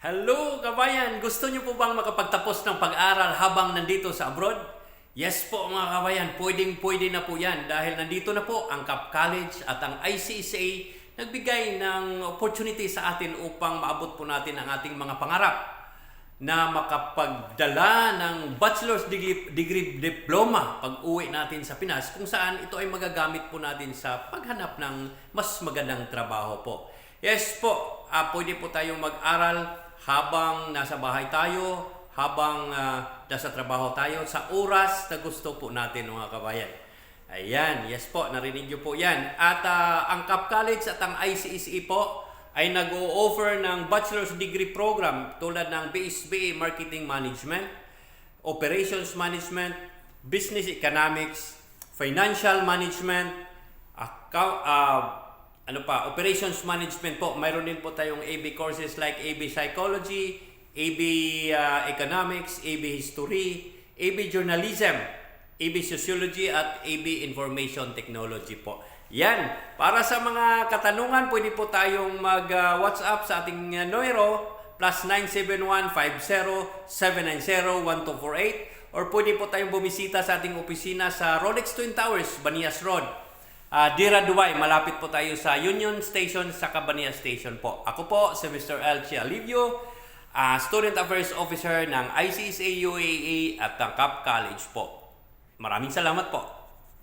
Hello kabayan! Gusto niyo po bang makapagtapos ng pag-aral habang nandito sa abroad? Yes po mga kabayan, pwedeng pwede na po yan dahil nandito na po ang Cap College at ang ICSA nagbigay ng opportunity sa atin upang maabot po natin ang ating mga pangarap na makapagdala ng bachelor's degree, degree diploma pag uwi natin sa Pinas kung saan ito ay magagamit po natin sa paghanap ng mas magandang trabaho po. Yes po, ah, pwede po tayong mag-aral habang nasa bahay tayo, habang ah, nasa trabaho tayo, sa oras na gusto po natin mga kabayan. Ayan, yes po, narinig niyo po yan. At ah, ang Cap College at ang ICSE po ay nag-o-offer ng bachelor's degree program tulad ng BSBA Marketing Management, Operations Management, Business Economics, Financial Management, account, ah, ano pa, Operations Management po. Mayroon din po tayong AB courses like AB Psychology, AB ah, Economics, AB History, AB Journalism, AB Sociology at AB Information Technology po. Yan. Para sa mga katanungan, pwede po tayong mag-WhatsApp sa ating uh, Noiro plus 971-50-790-1248 or pwede po tayong bumisita sa ating opisina sa Rolex Twin Towers, Banias Road. Ah, Dira, Dubai. Malapit po tayo sa Union Station sa Cabania Station po. Ako po si Mr. Elche Alivio, ah, Student Affairs Officer ng ICSA UAA at ng Cap College po. Maraming salamat po.